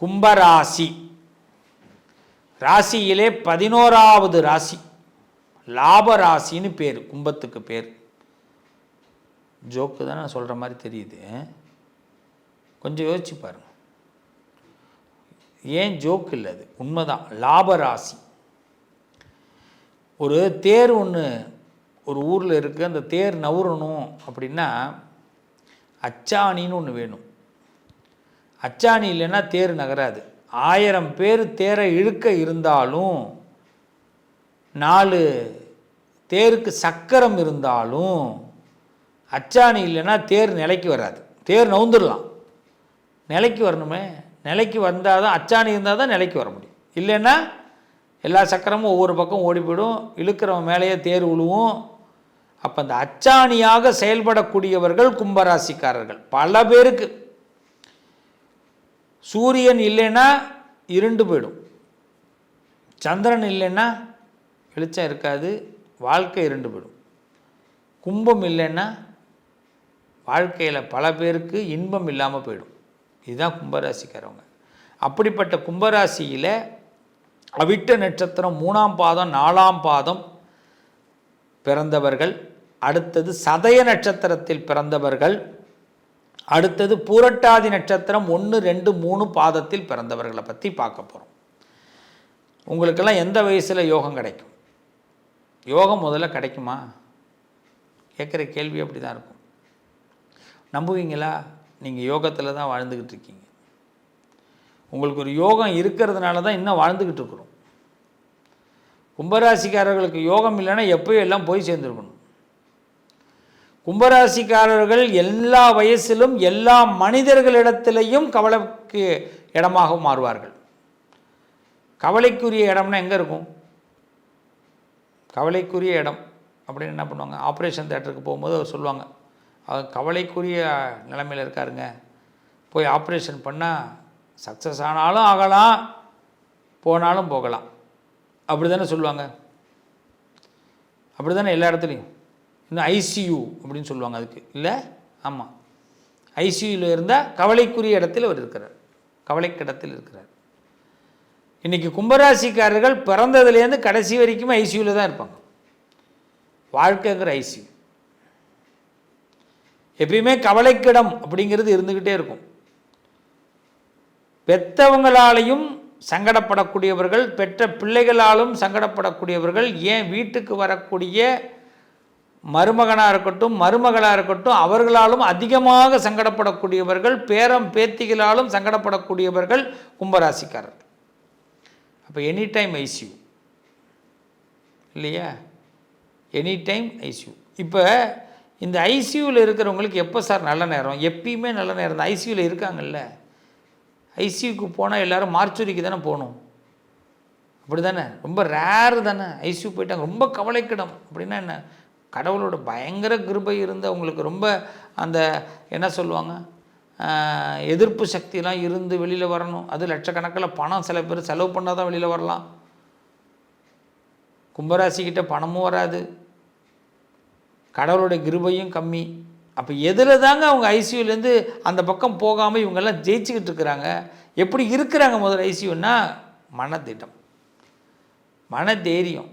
கும்பராசி. ராசியிலே பதினோராவது ராசி. லாப ராசின்னு பேர் கும்பத்துக்கு பேர். ஜோக்கு தான் நான் சொல்கிற மாதிரி தெரியுது. கொஞ்சம் யோசிச்சு பாருங்க. ஏன் ஜோக் இல்லை அது? உண்மைதான். லாப ராசி ஒரு தேர் ஒன்று ஒரு ஊரில் இருக்குது அந்த தேர் நவுறணும் அப்படின்னா அச்சாணின்னு ஒன்று வேணும். அச்சாணி இல்லைன்னா தேர் நகராது. ஆயிரம் பேர் தேரை இழுக்க இருந்தாலும் நாலு தேருக்கு சக்கரம் இருந்தாலும் அச்சாணி இல்லைன்னா தேர் நிலைக்கு வராது. தேர் நவுந்துடலாம் நிலைக்கு வரணுமே. நிலைக்கு வந்தால் தான் அச்சாணி இருந்தால் தான் நிலைக்கு வர முடியும். இல்லைன்னா எல்லா சக்கரமும் ஒவ்வொரு பக்கம் ஓடி போயிடும் இழுக்கிறவன் மேலேயே தேர் விழுவும் அப்போ அந்த அச்சாணியாக செயல்படக்கூடியவர்கள் கும்பராசிக்காரர்கள். பல பேருக்கு. சூரியன் இல்லைன்னா இருண்டு போயிடும். சந்திரன் இல்லைன்னா வெளிச்சம் இருக்காது வாழ்க்கை இருண்டு போயிடும். கும்பம் இல்லைன்னா வாழ்க்கையில் பல பேருக்கு இன்பம் இல்லாமல் போயிடும். இதுதான் கும்பராசிக்காரவங்க. அப்படிப்பட்ட கும்பராசியில் அவிட்ட நட்சத்திரம் மூணாம் பாதம் நாலாம் பாதம் பிறந்தவர்கள் அடுத்தது சதய நட்சத்திரத்தில் பிறந்தவர்கள் அடுத்தது பூரட்டாதி நட்சத்திரம் ஒன்று ரெண்டு மூணு பாதத்தில் பிறந்தவர்களை பற்றி பார்க்க போகிறோம் உங்களுக்கெல்லாம் எந்த வயசில் யோகம் கிடைக்கும்? யோகம் முதல்ல கிடைக்குமா? கேட்குற கேள்வி அப்படி தான் இருக்கும். நம்புவீங்களா? நீங்கள் யோகத்தில் தான் வாழ்ந்துக்கிட்டு இருக்கீங்க. உங்களுக்கு ஒரு யோகம் இருக்கிறதுனால தான் இன்னும் வாழ்ந்துக்கிட்டு இருக்கிறோம். கும்பராசிக்காரர்களுக்கு யோகம் இல்லைன்னா எப்போயும் எல்லாம் போய் சேர்ந்துருக்கணும். கும்பராசிக்காரர்கள் எல்லா வயசிலும் எல்லா மனிதர்களிடத்திலையும் கவலைக்கு இடமாக மாறுவார்கள். கவலைக்குரிய இடம்னா எங்கே இருக்கும்? கவலைக்குரிய இடம் அப்படின்னு என்ன பண்ணுவாங்க? ஆப்ரேஷன் தேட்டருக்கு போகும்போது அவர் சொல்லுவாங்க அவர் கவலைக்குரிய நிலைமையில் இருக்காருங்க. போய் ஆப்ரேஷன் பண்ணால் சக்ஸஸ் ஆனாலும் ஆகலாம் போனாலும் போகலாம். அப்படி தானே சொல்லுவாங்க. அப்படி தானே எல்லா இடத்துலையும். இந்த ஐசியூ அப்படின்னு சொல்லுவாங்க அதுக்கு. இல்லை? ஆமாம் ஐசியூவில் இருந்தால் கவலைக்குரிய இடத்தில் அவர் இருக்கிறார். கவலைக்கிடத்தில் இருக்கிறார். இன்றைக்கி கும்பராசிக்காரர்கள் பிறந்ததுலேருந்து கடைசி வரைக்கும் ஐசியூவில் தான் இருப்பாங்க. வாழ்க்கைங்கிற ஐசியூ எப்பயுமே கவலைக்கிடம் அப்படிங்கிறது இருந்துக்கிட்டே இருக்கும். பெற்றவங்களாலையும் சங்கடப்படக்கூடியவர்கள் பெற்ற பிள்ளைகளாலும் சங்கடப்படக்கூடியவர்கள் ஏன் வீட்டுக்கு வரக்கூடிய மருமகனாக இருக்கட்டும் மருமகளாக இருக்கட்டும் அவர்களாலும் அதிகமாக சங்கடப்படக்கூடியவர்கள் பேரம் பேத்திகளாலும் சங்கடப்படக்கூடியவர்கள் கும்பராசிக்காரர்கள். அப்போ எனி டைம் ஐசியூ இல்லையா? எனி டைம் ஐசியூ இப்போ இந்த ஐசியூவில் இருக்கிறவங்களுக்கு எப்போ சார் நல்ல நேரம்? எப்பயுமே நல்ல நேரம் தான். ஐசியூவில் இருக்காங்கல்ல. ஐசியூக்கு போனால் எல்லோரும் மார்ச்சுரிக்கு தானே போகணும். அப்படி தானே ரொம்ப ரேரு தானே? ஐசியூ போயிட்டாங்க. ரொம்ப கவலைக்கிடம். அப்படின்னா என்ன? கடவுளோட பயங்கர கிருபை இருந்து அவங்களுக்கு ரொம்ப அந்த என்ன சொல்லுவாங்க? எதிர்ப்பு சக்தியெலாம் இருந்து வெளியில் வரணும். அது லட்சக்கணக்கில் பணம் சில பேர் செலவு பண்ணால் தான் வெளியில் வரலாம். கும்பராசிக்கிட்ட பணமும் வராது. கடவுளுடைய கிருபையும் கம்மி. அப்போ எதில் தாங்க அவங்க ஐசியூலேருந்து அந்த பக்கம் போகாமல் இவங்கெல்லாம் ஜெயிச்சுக்கிட்டு இருக்கிறாங்க? எப்படி இருக்கிறாங்க முதல்ல ஐசியூன்னா மனத்திட்டம். மன தைரியம்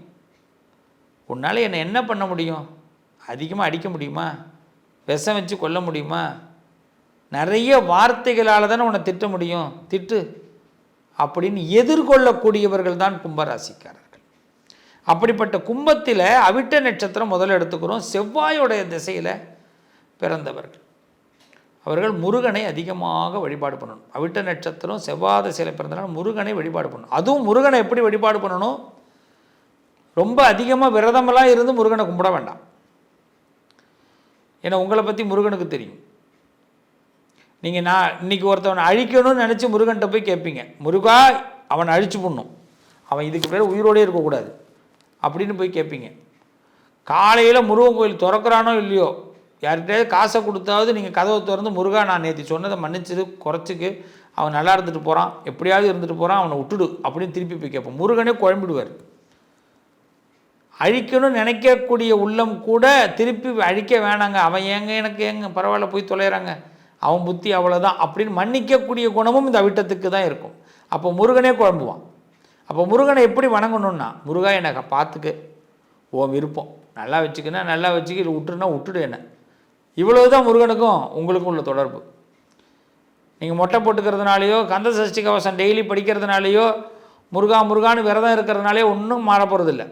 உன்னால் என்னை என்ன பண்ண முடியும்? அதிகமாக அடிக்க முடியுமா? விஷம் வச்சு கொல்ல முடியுமா? நிறைய வார்த்தைகளால் தானே உன்னை திட்ட முடியும். திட்டு. அப்படின்னு எதிர்கொள்ளக்கூடியவர்கள் தான் கும்பராசிக்காரர்கள். அப்படிப்பட்ட கும்பத்தில் அவிட்ட நட்சத்திரம் முதல்ல எடுத்துக்கிறோம். செவ்வாயோடைய திசையில் பிறந்தவர்கள். அவர்கள் முருகனை அதிகமாக வழிபாடு பண்ணணும். அவிட்ட நட்சத்திரம் செவ்வாய் திசையில் பிறந்தனால் முருகனை வழிபாடு பண்ணணும். அதுவும் முருகனை எப்படி வழிபாடு பண்ணணும்? ரொம்ப அதிகமாக விரதமெல்லாம் இருந்து முருகனை கும்பிட வேண்டாம். ஏன்னா உங்களை பற்றி முருகனுக்கு தெரியும். நீங்கள் நான் இன்னைக்கு ஒருத்தவனை அழிக்கணும்னு நினச்சி முருகன்கிட்ட போய் கேட்பீங்க முருகா அவனை அழிச்சு பண்ணும் அவன் இதுக்கு பேர் உயிரோடே இருக்கக்கூடாது. அப்படின்னு போய் கேட்பீங்க காலையில் முருகன் கோயில் திறக்கிறானோ இல்லையோ யார்கிட்டயாவது காசை கொடுத்தாவது நீங்கள் கதவை திறந்து முருகா நான் நேற்று சொன்னதை மன்னிச்சிரு குறைச்சிக்கு. அவன் நல்லா இருந்துட்டு போகிறான் எப்படியாவது இருந்துட்டு போகிறான் அவனை விட்டுடு. அப்படின்னு திருப்பி போய் கேட்போம் முருகனே குழம்பிடுவார். அழிக்கணும்னு நினைக்கக்கூடிய உள்ளம் கூட திருப்பி அழிக்க வேணாங்க. அவன் ஏங்க எனக்கு ஏங்க பரவாயில்ல போய் தொலைகிறாங்க அவன் புத்தி அவ்வளோதான் அப்படின்னு மன்னிக்கக்கூடிய குணமும் இந்த அவிட்டத்துக்கு தான் இருக்கும். அப்போ முருகனே குழம்புவான். அப்போ முருகனை எப்படி வணங்கணும்னா முருகா எனக்கு பார்த்துக்க ஓ விருப்பம். நல்லா வச்சுக்கினா நல்லா வச்சுக்க. இல்லை விட்டுருனா விட்டுடு என்ன. இவ்வளவு தான் முருகனுக்கும் உங்களுக்கும் உள்ள தொடர்பு. நீங்கள் மொட்டை போட்டுக்கிறதுனாலையோ கந்த சஷ்டி கவசம் டெய்லி படிக்கிறதுனாலையோ முருகா முருகான்னு விரதம் இருக்கிறதுனாலே ஒன்றும் மாற போகிறதில்ல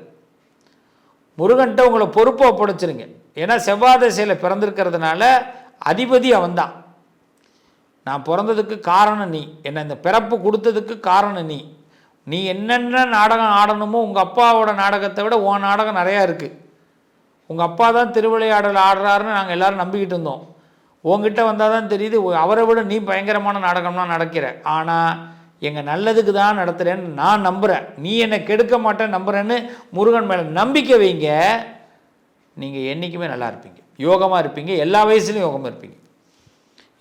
முருகன்ட்ட உங்களை பொறுப்பை ஒப்படைச்சிருங்க. ஏன்னா செவ்வாய் திசையில் பிறந்திருக்கிறதுனால அதிபதி அவன்தான். நான் பிறந்ததுக்கு காரணம் நீ. என்னை இந்த பிறப்பு கொடுத்ததுக்கு காரணம் நீ. நீ என்னென்ன நாடகம் ஆடணுமோ உங்கள் அப்பாவோட நாடகத்தை விட உன் நாடகம் நிறையா இருக்குது உங்கள் அப்பா தான் திருவிளையாடல் ஆடுறாருன்னு நாங்கள் எல்லாரும் நம்பிக்கிட்டு இருந்தோம். உங்ககிட்ட வந்தால் தான் தெரியுது அவரை விட நீ பயங்கரமான நாடகம்லாம் நடக்கிற. ஆனால் எங்கள் நல்லதுக்கு தான் நடத்துகிறேன்னு நான் நம்புகிறேன் நீ என்னை கெடுக்க மாட்டேன்னு நம்புகிறேன்னு முருகன் மேலே நம்பிக்கை வைங்க. நீங்கள் என்றைக்குமே நல்லா இருப்பீங்க. யோகமாக இருப்பீங்க. எல்லா வயசுலையும் யோகமாக இருப்பீங்க.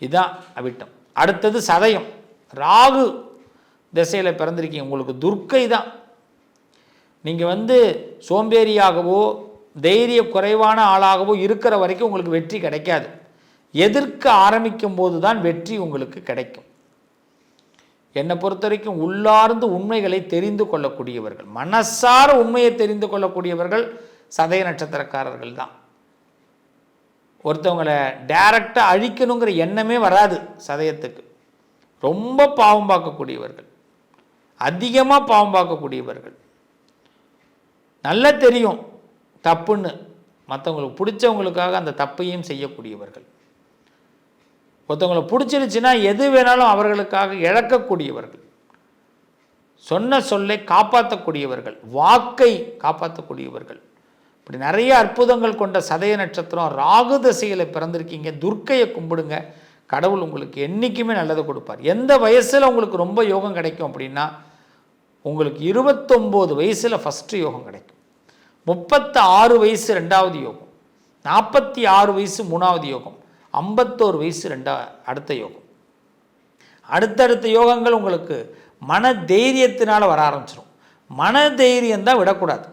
இதுதான் அவிட்டம். அடுத்தது சதயம். ராகு திசையில் பிறந்திருக்கீங்க. உங்களுக்கு துர்க்கை தான். நீங்கள் வந்து சோம்பேறியாகவோ தைரிய குறைவான ஆளாகவோ இருக்கிற வரைக்கும் உங்களுக்கு வெற்றி கிடைக்காது. எதிர்க்க ஆரம்பிக்கும் போது தான் வெற்றி உங்களுக்கு கிடைக்கும். என்னை பொறுத்த வரைக்கும் உள்ளார்ந்து உண்மைகளை தெரிந்து கொள்ளக்கூடியவர்கள் மனசார உண்மையை தெரிந்து கொள்ளக்கூடியவர்கள் சதய நட்சத்திரக்காரர்கள் தான். ஒருத்தவங்களை டைரக்டாக அழிக்கணுங்கிற எண்ணமே வராது சதயத்துக்கு. ரொம்ப பாவம் பார்க்கக்கூடியவர்கள் அதிகமாக பாவம் பார்க்கக்கூடியவர்கள். நல்லா தெரியும் தப்புன்னு. மற்றவங்களுக்கு பிடிச்சவங்களுக்காக அந்த தப்பையும் செய்யக்கூடியவர்கள். ஒருத்தவங்களை பிடிச்சிருச்சுன்னா எது வேணாலும் அவர்களுக்காக இழக்கக்கூடியவர்கள். சொன்ன சொல்லை காப்பாற்றக்கூடியவர்கள் வாக்கை காப்பாற்றக்கூடியவர்கள் இப்படி நிறைய அற்புதங்கள் கொண்ட சதய நட்சத்திரம் ராகு தசையில் பிறந்திருக்கீங்க துர்க்கையை கும்பிடுங்க. கடவுள் உங்களுக்கு என்றைக்குமே நல்லதை கொடுப்பார். எந்த வயசில் உங்களுக்கு ரொம்ப யோகம் கிடைக்கும் அப்படின்னா உங்களுக்கு இருபத்தொம்போது வயசில் ஃபஸ்ட்டு யோகம் கிடைக்கும். முப்பத்து ஆறு வயசு ரெண்டாவது யோகம். நாற்பத்தி ஆறு வயசு மூணாவது யோகம். ஐம்பத்தோரு வயசு ரெண்டா அடுத்த யோகம். அடுத்தடுத்த யோகங்கள் உங்களுக்கு மன தைரியத்தினால் வர ஆரம்பிச்சிடும் மன தைரியம் தான் விடக்கூடாது.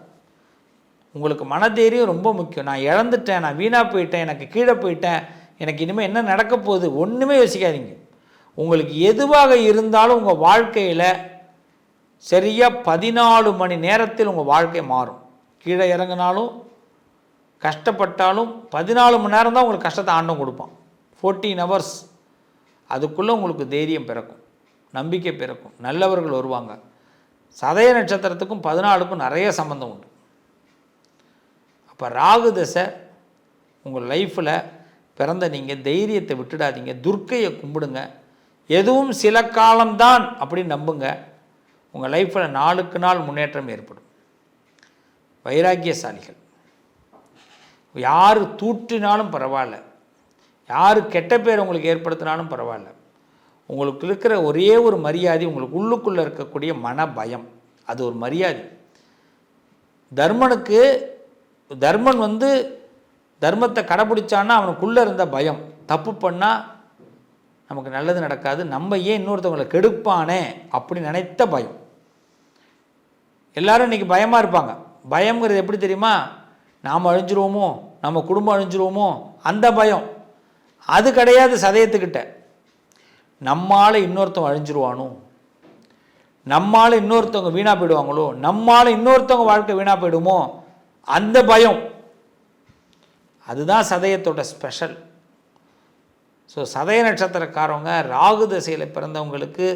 உங்களுக்கு மன தைரியம் ரொம்ப முக்கியம். நான் இழந்துட்டேன் நான் வீணாக போயிட்டேன் எனக்கு கீழே போயிட்டேன் எனக்கு இனிமேல் என்ன நடக்க போகுது ஒன்றுமே யோசிக்காதீங்க. உங்களுக்கு எதுவாக இருந்தாலும் உங்கள் வாழ்க்கையில் சரியாக பதினாலு மணி நேரத்தில் உங்கள் வாழ்க்கை மாறும். கீழே இறங்கினாலும் கஷ்டப்பட்டாலும் பதினாலு மணி நேரம் தான் உங்களுக்கு கஷ்டத்தை ஆண்டம் கொடுப்பான். ஃபோர்டீன் ஹவர்ஸ் அதுக்குள்ளே உங்களுக்கு தைரியம் பிறக்கும். நம்பிக்கை பிறக்கும். நல்லவர்கள் வருவாங்க. சதய நட்சத்திரத்துக்கும் பதினாலுக்கும் நிறைய சம்மந்தம் உண்டு. அப்போ ராகு தசை உங்கள் லைஃப்பில் பிறந்த நீங்கள் தைரியத்தை விட்டுடாதீங்க. துர்க்கையை கும்பிடுங்க. எதுவும் சில காலம்தான் அப்படின்னு நம்புங்க. உங்கள் லைஃப்பில் நாளுக்கு நாள் முன்னேற்றம் ஏற்படும். வைராக்கியசாலிகள். யார் தூற்றினாலும் பரவாயில்ல. யார் கெட்ட பேர் உங்களுக்கு ஏற்படுத்தினாலும் பரவாயில்ல. உங்களுக்கு இருக்கிற ஒரே ஒரு மரியாதை உங்களுக்கு உள்ளுக்குள்ளே இருக்கக்கூடிய மன பயம் அது ஒரு மரியாதை. தர்மனுக்கு தர்மன் வந்து தர்மத்தை கடைப்பிடிச்சான்னா அவனுக்குள்ளே இருந்த பயம். தப்பு பண்ணால் நமக்கு நல்லது நடக்காது. நம்ம ஏன் இன்னொருத்தவங்களை கெடுப்பானே அப்படி நினைத்த பயம். எல்லாரும் இன்றைக்கி பயமாக இருப்பாங்க. பயங்கிறது எப்படி தெரியுமா? நாம் அழிஞ்சிருவோமோ? நம்ம குடும்பம் அழிஞ்சிருவோமோ? அந்த பயம். அது கிடையாது சதயத்துக்கிட்ட. நம்மால் இன்னொருத்தவங்க அழிஞ்சிருவானோ? நம்மால் இன்னொருத்தவங்க வீணாக போயிடுவாங்களோ? நம்மால் இன்னொருத்தவங்க வாழ்க்கை வீணாக போயிடுமோ? அந்த பயம். அதுதான் சதயத்தோட ஸ்பெஷல் ஸோ சதய நட்சத்திரக்காரவங்க ராகு திசையில் பிறந்தவங்களுக்கு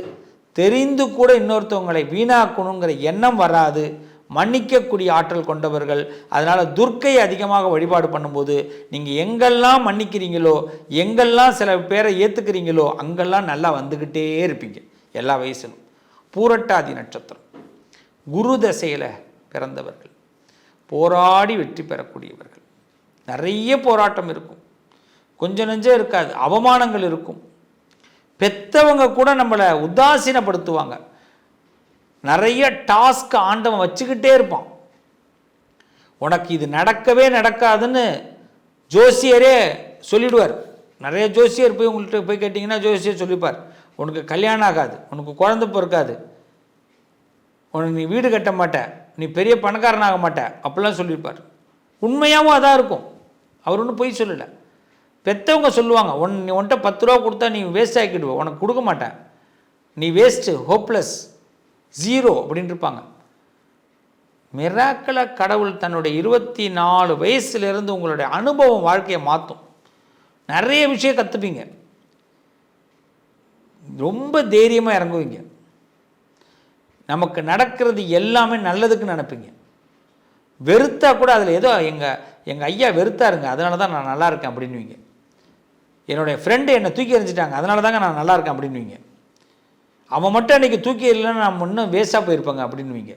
தெரிந்து கூட இன்னொருத்தவங்களை வீணாக்கணுங்கிற எண்ணம் வராது. மன்னிக்கக்கூடிய ஆற்றல் கொண்டவர்கள். அதனால் துர்க்கை அதிகமாக வழிபாடு பண்ணும்போது நீங்கள் எங்கெல்லாம் மன்னிக்கிறீங்களோ எங்கெல்லாம் சில பேரை ஏற்றுக்கிறீங்களோ அங்கெல்லாம் நல்லா வந்துக்கிட்டே இருப்பீங்க. எல்லா வயசிலும். பூரட்டாதி நட்சத்திரம். குரு தசையில் பிறந்தவர்கள். போராடி வெற்றி பெறக்கூடியவர்கள். நிறைய போராட்டம் இருக்கும். கொஞ்சம் நெஞ்சம் இருக்காது. அவமானங்கள் இருக்கும். பெத்தவங்க கூட நம்மளை உதாசீனப்படுத்துவாங்க. நிறைய டாஸ்க் ஆண்டவன் வச்சுக்கிட்டே இருப்பான். உனக்கு இது நடக்கவே நடக்காதுன்னு ஜோசியரே சொல்லிடுவார். நிறைய ஜோசியர் போய் உங்கள்கிட்ட போய் கேட்டிங்கன்னா ஜோசியர் சொல்லிப்பார். உனக்கு கல்யாணம் ஆகாது உனக்கு குழந்த பிறக்காது. உனக்கு நீ வீடு கட்ட மாட்ட நீ பெரிய பணக்காரன் ஆக மாட்ட அப்படிலாம் சொல்லியிருப்பார். உண்மையாகவும் அதான் இருக்கும். அவர் ஒன்றும் பொய் சொல்லலை. பெற்றவங்க சொல்லுவாங்க ஒன் நீ உன்கிட்ட பத்து ரூபா கொடுத்தா நீ வேஸ்ட் ஆக்கிடுவ உனக்கு கொடுக்க மாட்டேன். நீ வேஸ்ட்டு ஹோப்லெஸ் ஜீரோ அப்படின்னு இருப்பாங்க மிராக்கல கடவுள் தன்னுடைய இருபத்தி நாலு வயசுலேருந்து உங்களுடைய அனுபவம் வாழ்க்கையை மாற்றும் நிறைய விஷயம் கற்றுப்பீங்க ரொம்ப தைரியமாக இறங்குவீங்க. நமக்கு நடக்கிறது எல்லாமே நல்லதுக்கு நினைப்பீங்க. வெறுத்தா கூட அதில் ஏதோ எங்கள் எங்கள் ஐயா வெறுத்தாருங்க அதனால தான் நான் நல்லா இருக்கேன் அப்படின்னுவீங்க. என்னுடைய ஃப்ரெண்டு என்னை தூக்கி எறிஞ்சிட்டாங்க அதனால தாங்க நான் நல்லா இருக்கேன் அப்படின்னுவீங்க. அவன் மட்டும் அன்றைக்கி தூக்கி இல்லைன்னா நான் இன்னும் வேஸ்ட்டாக போயிருப்பாங்க அப்படின்னுவீங்க.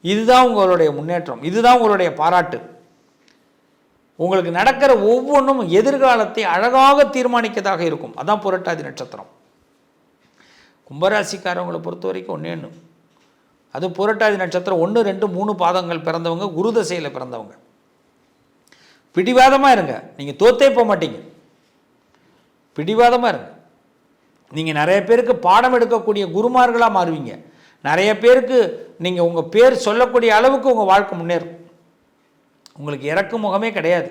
இதுதான் உங்களுடைய முன்னேற்றம். இதுதான் உங்களுடைய பாராட்டு. உங்களுக்கு நடக்கிற ஒவ்வொன்றும் எதிர்காலத்தை அழகாக தீர்மானிக்கதாக இருக்கும். அதான் புரட்டாதி நட்சத்திரம். கும்பராசிக்காரவங்களை பொறுத்த வரைக்கும் ஒன்றே ஒன்று அது புரட்டாதி நட்சத்திரம் ஒன்று ரெண்டு மூணு பாதங்கள் பிறந்தவங்க குரு தசையில் பிறந்தவங்க. பிடிவாதமாக இருங்க. நீங்கள் தோத்தே போக மாட்டீங்க. பிடிவாதமாக இருங்க. நீங்கள் நிறைய பேருக்கு பாடம் எடுக்கக்கூடிய குருமார்களாக மாறுவீங்க. நிறைய பேருக்கு நீங்கள் உங்கள் பேர் சொல்லக்கூடிய அளவுக்கு உங்கள் வாழ்க்கை முன்னேறும். உங்களுக்கு இறக்கு முகமே கிடையாது.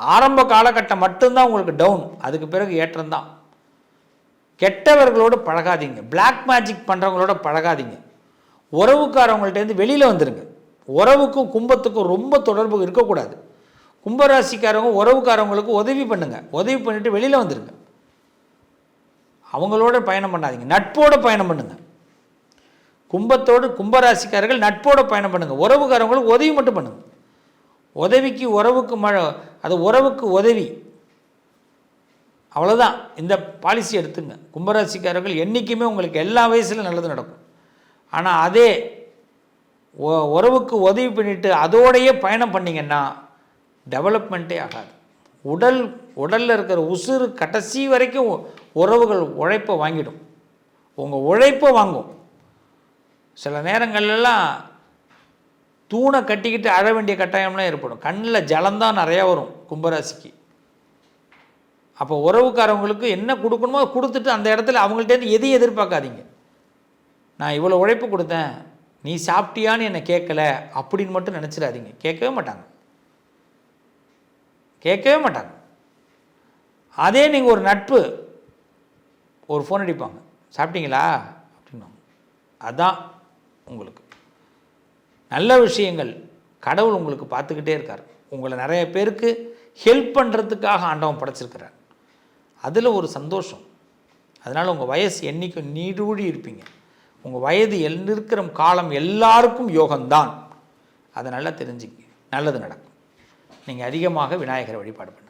ஆரம்ப காலகட்டம் மட்டும்தான் உங்களுக்கு டவுன் அதுக்கு பிறகு ஏற்றம்தான் கெட்டவர்களோடு பழகாதீங்க. Black magic பண்ணுறவங்களோட பழகாதீங்க. உறவுக்காரவங்கள்ட்டேருந்து வெளியில் வந்துடுங்க உறவுக்கும் கும்பத்துக்கும் ரொம்ப தொடர்பு இருக்கக்கூடாது. கும்பராசிக்காரவங்க உறவுக்காரவங்களுக்கு உதவி பண்ணுங்கள் உதவி பண்ணிவிட்டு வெளியில் வந்துடுங்க அவங்களோட பயணம் பண்ணாதீங்க. நட்போட பயணம் பண்ணுங்க. கும்பத்தோடு கும்பராசிக்காரர்கள் நட்போட பயணம் பண்ணுங்கள் உறவுக்காரவங்களுக்கு உதவி மட்டும் பண்ணுங்கள் உதவிக்கு உறவுக்கு மழை அது உறவுக்கு உதவி. அவ்வளோதான் இந்த பாலிசி எடுத்துங்க. கும்பராசிக்காரர்கள் என்றைக்குமே உங்களுக்கு எல்லா வயசுலையும் நல்லது நடக்கும். ஆனால் அதே உறவுக்கு உதவி பண்ணிவிட்டு அதோடையே பயணம் பண்ணிங்கன்னா டெவலப்மெண்ட்டே ஆகாது. உடல் உடலில் இருக்கிற உசுறு கடைசி வரைக்கும் உறவுகள் உழைப்பை வாங்கிடும். உங்கள் உழைப்பை வாங்கும். சில நேரங்கள்லாம் தூணை கட்டிக்கிட்டு அழ வேண்டிய கட்டாயம்லாம் ஏற்படும். கண்ணில் ஜலந்தான் நிறையா வரும் கும்பராசிக்கு. அப்போ உறவுக்காரவங்களுக்கு என்ன கொடுக்கணுமோ கொடுத்துட்டு அந்த இடத்துல அவங்கள்ட்டேருந்து எதையும் எதிர்பார்க்காதீங்க. நான் இவ்வளோ உழைப்பு கொடுத்தேன் நீ சாப்பிட்டியான்னு என்னை கேட்கல அப்படின்னு மட்டும் நினச்சிடாதீங்க. கேட்கவே மாட்டாங்க. கேட்கவே மாட்டாங்க. அதே நீங்கள் ஒரு நட்பு ஒரு ஃபோன் அடிப்பாங்க. சாப்பிட்டீங்களா? அப்படின்னா அதான் உங்களுக்கு. நல்ல விஷயங்கள் கடவுள் உங்களுக்கு பார்த்துக்கிட்டே இருக்கார். உங்களை நிறைய பேருக்கு ஹெல்ப் பண்ணுறதுக்காக ஆண்டவன் படைச்சிருக்கிறார். அதில் ஒரு சந்தோஷம். அதனால் உங்கள் வயசு என்றைக்கும் நீடூழி இருப்பீங்க. உங்கள் வயது எல் இருக்கிற காலம் எல்லாருக்கும் யோகம்தான். அதை நல்லா தெரிஞ்சுக்க நல்லது நடக்கும். நீங்கள் அதிகமாக விநாயகரை வழிபாடு பண்ணுங்கள்